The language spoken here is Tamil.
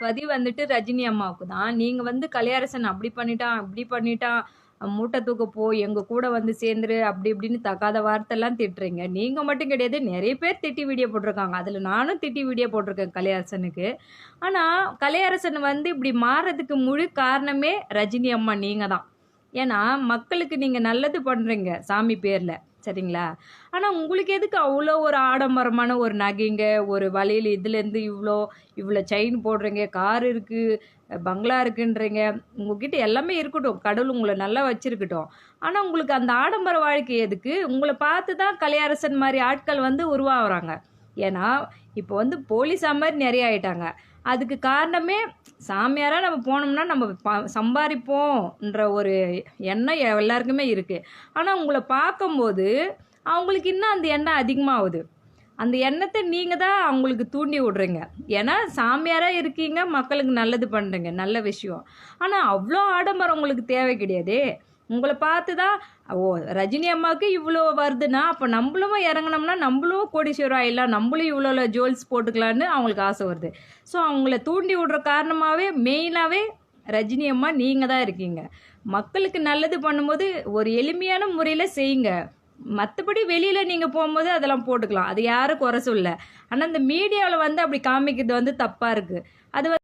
பதி வந்துட்டு ரஜினி அம்மாவுக்கு தான் நீங்கள் வந்து கலையரசன் அப்படி பண்ணிட்டான் இப்படி பண்ணிட்டான் மூட்டை தூக்க போ எங்கள் கூட வந்து சேர்ந்துரு அப்படி இப்படின்னு தகாத வார்த்தைலாம் திட்டுறீங்க. நீங்கள் மட்டும் கிடையாது நிறைய பேர் திட்டி வீடியோ போட்டிருக்காங்க. அதில் நானும் திட்டி வீடியோ போட்டிருக்கேன் கலையரசனுக்கு. ஆனால் கலையரசன் வந்து இப்படி மாறுறதுக்கு முழு காரணமே ரஜினி அம்மா நீங்கள் தான் ஏன்னா மக்களுக்கு நீங்கள் நல்லது பண்ணுறீங்க சாமி பேரில். சரிங்களா? ஆனால் உங்களுக்கு எதுக்கு அவ்வளோ ஒரு ஆடம்பரமான ஒரு நகைங்க ஒரு வழியில் இதுலேருந்து இவ்வளோ இவ்வளோ செயின் போடுறீங்க கார் இருக்குது பங்களா இருக்குன்றீங்க. உங்ககிட்ட எல்லாமே இருக்கட்டும் கடவுள் உங்களை நல்லா வச்சுருக்கட்டும். ஆனால் உங்களுக்கு அந்த ஆடம்பர வாழ்க்கை எதுக்கு? உங்களை பார்த்து தான் கலையரசன் மாதிரி ஆட்கள் வந்து உருவாகிறாங்க. ஏன்னா இப்போ வந்து போலீஸா மாதிரி நிறைய ஆயிட்டாங்க. அதுக்கு காரணமே சாமியாராக நம்ம போனோம்னா நம்ம ப சம்பாதிப்போம்ன்ற ஒரு எண்ணம் எல்லாருக்குமே இருக்குது ஆனால் உங்களை பார்க்கும்போது அவங்களுக்கு இன்னும் அந்த எண்ணம் அதிகமாகுது. அந்த எண்ணத்தை நீங்கள் தான் அவங்களுக்கு தூண்டி விட்றீங்க. ஏன்னா சாமியாராக இருக்கீங்க மக்களுக்கு நல்லது பண்ணுறீங்க நல்ல விஷயம். ஆனால் அவ்வளோ ஆடம்பரம் உங்களுக்கு தேவை கிடையாதே. உங்களை பார்த்து தான் ஓ ரஜினி அம்மாவுக்கு இவ்வளோ வருதுன்னா அப்போ நம்மளும் இறங்கினோம்னா நம்மளும் கோடீஸ்வரம் ஆயிடலாம் நம்மளும் இவ்வளோ ஜுவல்ஸ் போட்டுக்கலான்னு அவங்களுக்கு ஆசை வருது. ஸோ அவங்கள தூண்டி விடுற காரணமாகவே மெயினாகவே ரஜினி அம்மா நீங்கள் தான் இருக்கீங்க. மக்களுக்கு நல்லது பண்ணும்போது ஒரு எளிமையான முறையில் செய்யுங்க. மற்றபடி வெளியில் நீங்கள் போகும்போது அதெல்லாம் போட்டுக்கலாம். அது யாரும் குறை சொல்ல. ஆனால் இந்த மீடியாவில் வந்து அப்படி காமிக்கிறது வந்து தப்பாக இருக்குது அது